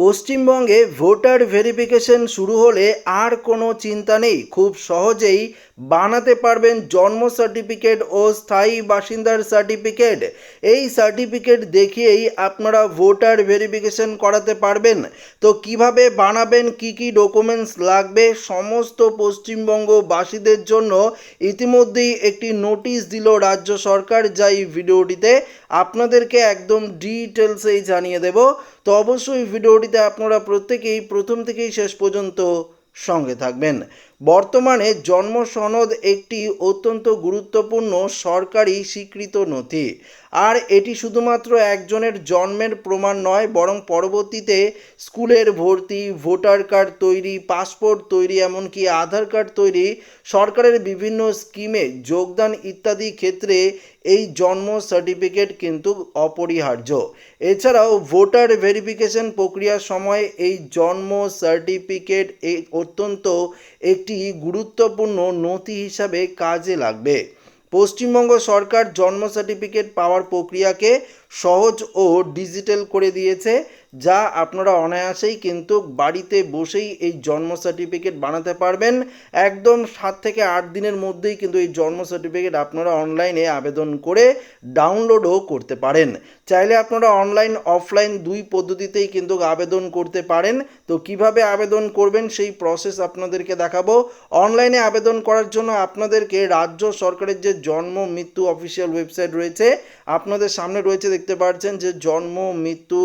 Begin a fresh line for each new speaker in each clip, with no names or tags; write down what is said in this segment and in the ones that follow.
পশ্চিমবঙ্গে voter verification শুরু হলে আর কোনো চিন্তা নেই। খুব সহজেই বানাতে পারবেন জন্ম সার্টিফিকেট ও স্থায়ী বাসিন্দার সার্টিফিকেট। এই সার্টিফিকেট দেখিয়েই আপনারা ভোটার ভেরিফিকেশন করাতে পারবেন। তো কীভাবে বানাবেন, কি কি ডকুমেন্টস লাগবে সমস্ত পশ্চিমবঙ্গবাসীদের জন্য ইতিমধ্যেই একটি নোটিশ দিল রাজ্য সরকার। যা এই ভিডিওটিতে আপনাদেরকে একদম ডিটেলসেই জানিয়ে দেব। তো অবশ্যই আপনারা প্রত্যেকেই প্রথম থেকেই শেষ পর্যন্ত সঙ্গে থাকবেন। বর্তমানে জন্ম সনদ একটি অত্যন্ত গুরুত্বপূর্ণ সরকারি স্বীকৃত নথি। আর এটি শুধুমাত্র একজনের জন্মের প্রমাণ নয়, বরং পরবর্তীতে স্কুলের ভর্তি, ভোটার কার্ড তৈরি, পাসপোর্ট তৈরি, এমনকি আধার কার্ড তৈরি, সরকারের বিভিন্ন স্কিমে যোগদান ইত্যাদি ক্ষেত্রে এই জন্ম সার্টিফিকেট কিন্তু অপরিহার্য। এছাড়াও ভোটার ভেরিফিকেশন প্রক্রিয়ার সময় এই জন্ম সার্টিফিকেট অত্যন্ত একটি গুরুত্বপূর্ণ নথি হিসাবে কাজে লাগবে। পশ্চিমবঙ্গ সরকার জন্ম সার্টিফিকেট পাওয়ার প্রক্রিয়াকে সহজ ও ডিজিটাল করে দিয়েছে। যা আপনারা অনায়াসেই কিন্তু বাড়িতে বসেই এই জন্ম সার্টিফিকেট বানাতে পারবেন। একদম সাত থেকে আট দিনের মধ্যেই কিন্তু এই জন্ম সার্টিফিকেট আপনারা অনলাইনে আবেদন করে ডাউনলোডও করতে পারেন। চাইলে আপনারা অনলাইন অফলাইন দুই পদ্ধতিতেই কিন্তু আবেদন করতে পারেন। তো কীভাবে আবেদন করবেন সেই প্রসেস আপনাদেরকে দেখাবো। অনলাইনে আবেদন করার জন্য আপনাদেরকে রাজ্য সরকারের যে জন্ম মৃত্যু অফিসিয়াল ওয়েবসাইট রয়েছে, আপনাদের সামনে রয়েছে দেখতে পাচ্ছেন যে জন্ম মৃত্যু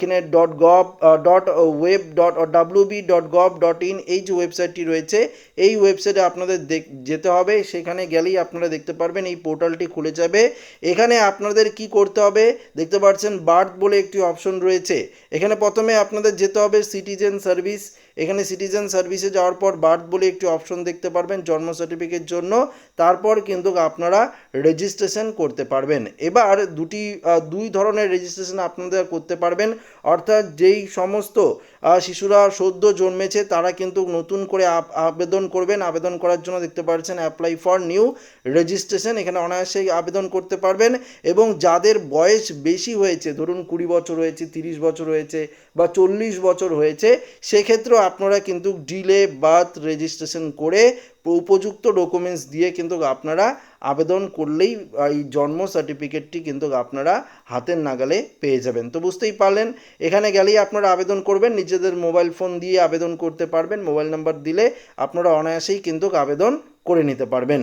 এখানে dot gov dot web dot W B dot gov dot in এই যে ওয়েবসাইটটি রয়েছে, এই ওয়েবসাইটে আপনাদের দেখ- যেতে হবে। সেখানে গেলেই আপনারা দেখতে পারবেন এই পোর্টালটি খুলে যাবে। এখানে আপনাদের কি করতে হবে? দেখতে পাচ্ছেন বার্থ বলে একটি অপশন রয়েছে। এখানে প্রথমে আপনাদের যেতে হবে সিটিজেন সার্ভিস এখানে সিটিজেন সার্ভিসে যাওয়ার পর বার্থ বলে একটি অপশন দেখতে পারবেন, জন্ম সার্টিফিকেট জন্য। তারপর কিন্তু আপনারা রেজিস্ট্রেশন করতে পারবেন। এবার দুটি দুই ধরনের রেজিস্ট্রেশন আপনাদের করতে পারবেন। অর্থাৎ যেই সমস্ত শিশুরা সদ্য জন্মেছে, তারা কিন্তু নতুন করে আবেদন করবেন। আবেদন করার জন্য দেখতে পাচ্ছেন অ্যাপ্লাই ফর নিউ রেজিস্ট্রেশন এখানে অনায়াসেই আবেদন করতে পারবেন। এবং যাদের বয়স বেশি হয়েছে, ধরুন কুড়ি বছর হয়েছে, তিরিশ বছর হয়েছে বা চল্লিশ বছর হয়েছে, সেক্ষেত্রেও আপনারা কিন্তু ডিলে বার্থ রেজিস্ট্রেশন করে উপযুক্ত ডকুমেন্টস দিয়ে কিন্তু আপনারা আবেদন করলেই এই জন্ম সার্টিফিকেটটি কিন্তু আপনারা হাতের নাগালে পেয়ে যাবেন। তো বুঝতেই পারলেন, এখানে গেলেই আপনারা আবেদন করবেন, নিজেদের মোবাইল ফোন দিয়ে আবেদন করতে পারবেন মোবাইল নাম্বার দিলে আপনারা অনায়াসেই কিন্তু আবেদন করে নিতে পারবেন।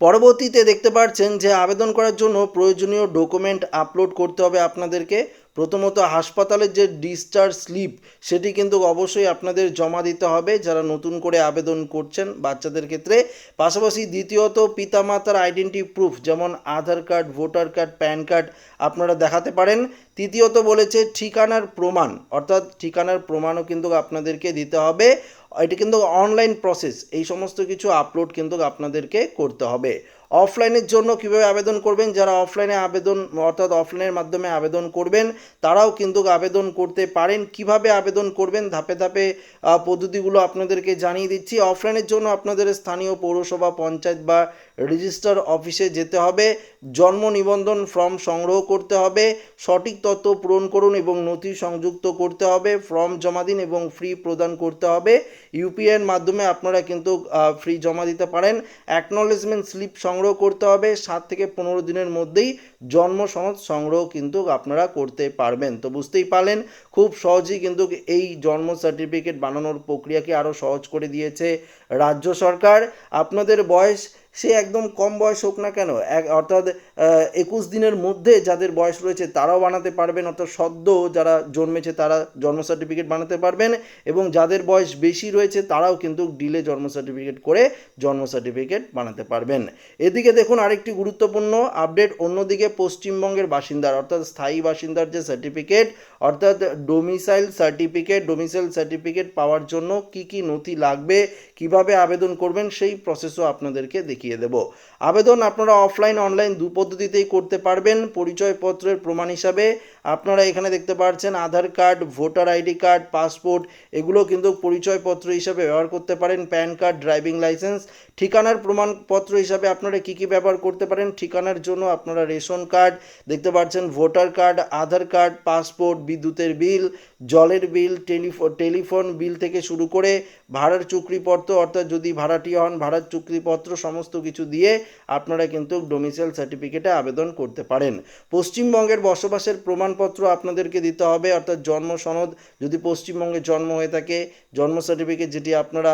পরবর্তীতে দেখতে পাচ্ছেন যে আবেদন করার জন্য প্রয়োজনীয় ডকুমেন্ট আপলোড করতে হবে আপনাদেরকে। প্রথমত হাসপাতালের যে ডিসচার্জ স্লিপ, সেটি কিন্তু অবশ্যই আপনাদের জমা দিতে হবে যারা নতুন করে আবেদন করছেন বাচ্চাদের ক্ষেত্রে। পাশাপাশি দ্বিতীয়ত পিতামাতার আইডেন্টি প্রুফ, যেমন Aadhaar card, voter card, PAN card আপনারা দেখাতে পারেন। তৃতীয়ত বলেছে ঠিকানার প্রমাণ, অর্থাৎ ঠিকানার প্রমাণও কিন্তু আপনাদেরকে দিতে হবে। এটি কিন্তু অনলাইন প্রসেস এই সমস্ত কিছু আপলোড কিন্তু আপনাদেরকে করতে হবে। অফলাইনের জন্য কীভাবে আবেদন করবেন? যারা অফলাইনে আবেদন, অর্থাৎ অফলাইনের মাধ্যমে আবেদন করবেন, তারাও কিন্তু আবেদন করতে পারেন। কীভাবে আবেদন করবেন? ধাপে ধাপে পদ্ধতিগুলো আপনাদেরকে জানিয়ে দিচ্ছি। অফলাইনের জন্য আপনাদের স্থানীয় পৌরসভা, পঞ্চায়েত বা রেজিস্টার অফিসে যেতে হবে, জন্ম নিবন্ধন ফর্ম সংগ্রহ করতে হবে, সঠিক তথ্য পূরণ করুন এবং নথি সংযুক্ত করতে হবে, ফর্ম জমা দিন এবং ফ্রি প্রদান করতে হবে। ইউপিআইয়ের মাধ্যমে আপনারা কিন্তু ফ্রি জমা দিতে পারেন। অ্যাকনলেজমেন্ট স্লিপ সংগ্রহ করতে হবে, সাত থেকে পনেরো দিনের মধ্যেই জন্ম সনদ সংগ্রহ কিন্তু আপনারা করতে পারবেন। তো বুঝতেই পারলেন, খুব সহজেই কিন্তু এই জন্ম সার্টিফিকেট বানানোর প্রক্রিয়াকে আরও সহজ করে দিয়েছে রাজ্য সরকার। আপনাদের বয়স সে একদম কম বয়স হোক না কেন, এক অর্থাৎ একুশ দিনের মধ্যে যাদের বয়স রয়েছে তারাও বানাতে পারবেন, অর্থাৎ সদ্য যারা জন্মেছে তারা জন্ম সার্টিফিকেট বানাতে পারবেন এবং যাদের বয়স বেশি রয়েছে তারাও কিন্তু ডিলে জন্ম সার্টিফিকেট করে জন্ম সার্টিফিকেট বানাতে পারবেন। এদিকে দেখুন আরেকটি গুরুত্বপূর্ণ আপডেট অন্যদিকে পশ্চিমবঙ্গের বাসিন্দার, অর্থাৎ স্থায়ী বাসিন্দার যে সার্টিফিকেট অর্থাৎ ডোমিসাইল সার্টিফিকেট ডোমিসাইল সার্টিফিকেট পাওয়ার জন্য কি কি নথি লাগবে, কীভাবে আবেদন করবেন, সেই প্রসেসও আপনাদেরকে দেখিয়ে দেব। আবেদন আপনারা অফলাইন অনলাইন দু পদ্ধতিতেই করতে পারবেন। পরিচয়পত্রের প্রমাণ হিসাবে আপনারা এখানে দেখতে পাচ্ছেন Aadhaar card, voter ID card, passport, এগুলো কিন্তু পরিচয়পত্র হিসাবে ব্যবহার করতে পারেন, প্যান কার্ড, ড্রাইভিং লাইসেন্স। ঠিকানার প্রমাণপত্র হিসাবে আপনারা কী কী ব্যবহার করতে পারেন, ঠিকানার জন্য আপনারা রেশন কার্ড, দেখতে পাচ্ছেন voter card, Aadhaar card, passport, বিদ্যুতের বিল, জলের বিল টেলিফোন টেলিফোন বিল থেকে শুরু করে ভাড়ার চুক্তিপত্র, অর্থাৎ যদি ভাড়াটি হন, ভাড়ার চুক্তিপত্র সমস্ত কিছু দিয়ে আপনারা কিন্তু ডোমিসাইল সার্টিফিকেটে আবেদন করতে পারেন। পশ্চিমবঙ্গের বসবাসের প্রমাণপত্র আপনাদেরকে দিতে হবে, অর্থাৎ জন্ম সনদ যদি পশ্চিমবঙ্গে জন্ম হয়ে থাকে, জন্ম সার্টিফিকেট যেটি আপনারা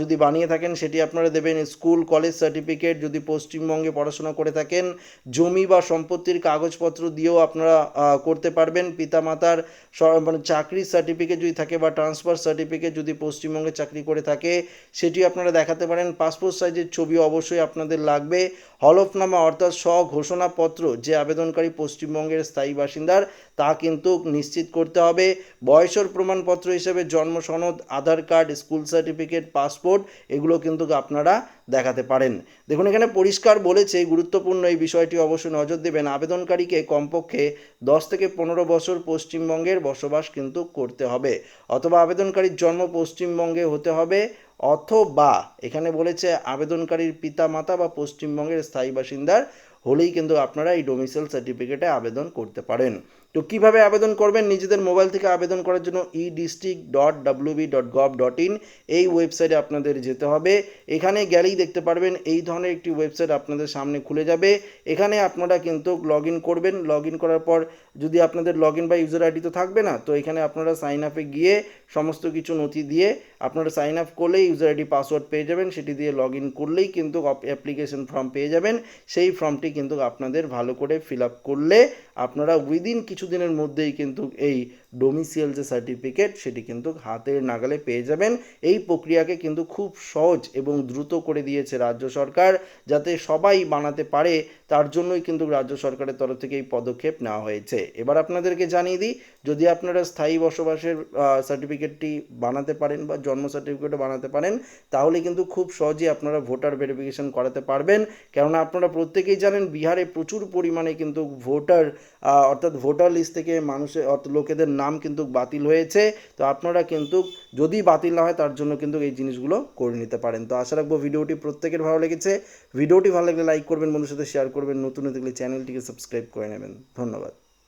যদি বানিয়ে থাকেন, সেটি আপনারা দেবেন স্কুল, কলেজ সার্টিফিকেট। যদি পশ্চিমবঙ্গে পড়াশোনা করে থাকেন, জমি বা সম্পত্তির কাগজপত্র দিয়েও আপনারা করতে পারবেন। পিতামাতার মানে চাকরির সার্টিফিকেট যদি থাকে বা ট্রান্সফার সার্টিফিকেট যদি পশ্চিমবঙ্গে চাকরি করে থাকে, সেটি আপনারা দেখাতে পারেন। পাসপোর্ট সাইজের ছবি অবশ্যই আপনাদের লাগবে। হলফনামা অর্থাৎ স্বঘোষণাপত্র যে আবেদনকারী পশ্চিমবঙ্গের স্থায়ী বাসিন্দার তা কিন্তু নিশ্চিত করতে হবে। বয়সের প্রমাণপত্র হিসেবে জন্ম সনদ, Aadhaar card, school certificate, passport, এগুলো কিন্তু আপনারা দেখাতে পারেন। দেখুন, এখানে পরিষ্কার বলেছে, গুরুত্বপূর্ণ এই বিষয়টি অবশ্যই নজর দেবেন। আবেদনকারীকে কমপক্ষে দশ থেকে পনেরো বছর পশ্চিমবঙ্গের বসবাস কিন্তু করতে হবে। অথবা আবেদনকারীর জন্ম পশ্চিমবঙ্গে হতে হবে অথবা, এখানে বলেছে, আবেদনকারীর পিতা মাতা বা পশ্চিমবঙ্গের স্থায়ী বাসিন্দার হলেই কিন্তু আপনারা এই ডোমিসাইল সার্টিফিকেটে আবেদন করতে পারেন। তো কীভাবে আবেদন করবেন? নিজেদের মোবাইল থেকে আবেদন করার জন্য e district dot WB dot gov dot in এই ওয়েবসাইটে আপনাদের যেতে হবে। এখানে গেলেই দেখতে পারবেন এই ধরনের একটি ওয়েবসাইট আপনাদের সামনে খুলে যাবে। এখানে আপনারা কিন্তু লগ ইন করবেন। লগ ইন করার পর যদি আপনাদের লগ ইন বা ইউজার আইডি তো থাকবে না, তো এখানে আপনারা সাইন আপে গিয়ে সমস্ত কিছু নথি দিয়ে আপনারা সাইন আপ করলেই ইউজার আইডি পাসওয়ার্ড পেয়ে যাবেন। সেটি দিয়ে লগ ইন করলেই কিন্তু অ্যাপ্লিকেশন ফর্ম পেয়ে যাবেন। সেই ফর্মটি কিন্তু আপনাদের ভালো করে ফিল আপ করলে আপনারা উইদিন কিছুদিনের মধ্যেই কিন্তু এই ডোমিসিয়াল যে সার্টিফিকেট সেটি কিন্তু হাতের নাগালে পেয়ে যাবেন। এই প্রক্রিয়াকে কিন্তু খুব সহজ এবং দ্রুত করে দিয়েছে রাজ্য সরকার, যাতে সবাই বানাতে পারে। তার জন্যই কিন্তু রাজ্য সরকারের তরফ থেকে এই পদক্ষেপ নেওয়া হয়েছে। এবার আপনাদেরকে জানিয়ে দিই, যদি আপনারা স্থায়ী বসবাসের সার্টিফিকেটটি বানাতে পারেন বা জন্ম সার্টিফিকেটও বানাতে পারেন, তাহলে কিন্তু খুব সহজেই আপনারা ভোটার ভেরিফিকেশন করাতে পারবেন। কেননা আপনারা প্রত্যেকেই জানেন, বিহারে প্রচুর পরিমাণে কিন্তু ভোটার অর্থাৎ ভোটার লিস্ট থেকে মানুষের অর্থাৎ লোকেদের নাম কিন্তু বাতিল হয়েছে। তো আপনারা কিন্তু যদি বাতিল না হয়, তার জন্য কিন্তু এই জিনিসগুলো করে নিতে পারেন। তো আশা রাখব ভিডিওটি প্রত্যেকের ভালো লেগেছে। ভিডিওটি ভালো লাগলে লাইক করবেন বন্ধুর সাথে শেয়ার করবেন। নতুন হতে গেলে চ্যানেলটিকে সাবস্ক্রাইব করে নেবেন। ধন্যবাদ।